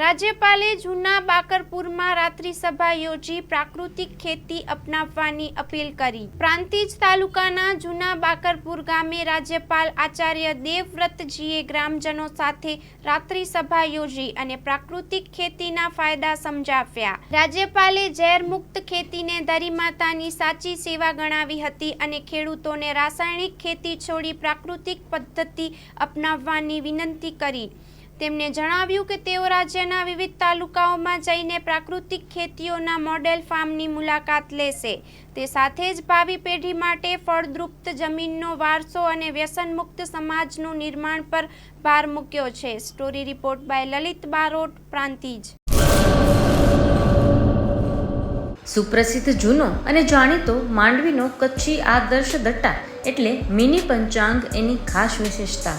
રાજ્યપાલે જૂના બાકરપુરમાં રાત્રિ સભા યોજી પ્રાકૃતિક ખેતી અપનાવવાની અપીલ કરી. પ્રાંતિજ તાલુકાના જૂના બાકરપુર ગામે રાજ્યપાલ આચાર્ય દેવવ્રતજીએ ગ્રામજનો સાથે રાત્રિ સભા યોજી અને પ્રાકૃતિક ખેતીના ફાયદા સમજાવ્યા. રાજ્યપાલે ઝેરમુક્ત ખેતીને ધરીમાતાની સાચી સેવા ગણાવી હતી અને ખેડૂતોને રાસાયણિક ખેતી છોડી પ્રાકૃતિક પદ્ધતિ અપનાવવાની વિનંતી કરી. તેમણે જણાવ્યું કે તેઓ રાજ્યના વિવિધ તાલુકાઓમાં જઈને પ્રાકૃતિક ખેતીઓના મોડેલ ફાર્મની મુલાકાત લેશે. તે સાથે જ ભાવિ પેઢી માટે ફળદ્રુપ્ત જમીનનો વારસો અને વ્યસનમુક્ત સમાજનું નિર્માણ પર ભાર મૂક્યો છે. Story report by Lalit Barot, Prantij. સુપ્રસિદ્ધ જૂનો અને જાણીતો માંડવીનો કચ્છી આદર્શ દટ્ટા એટલે મિની પંચાંગ એની ખાસ વિશેષતા.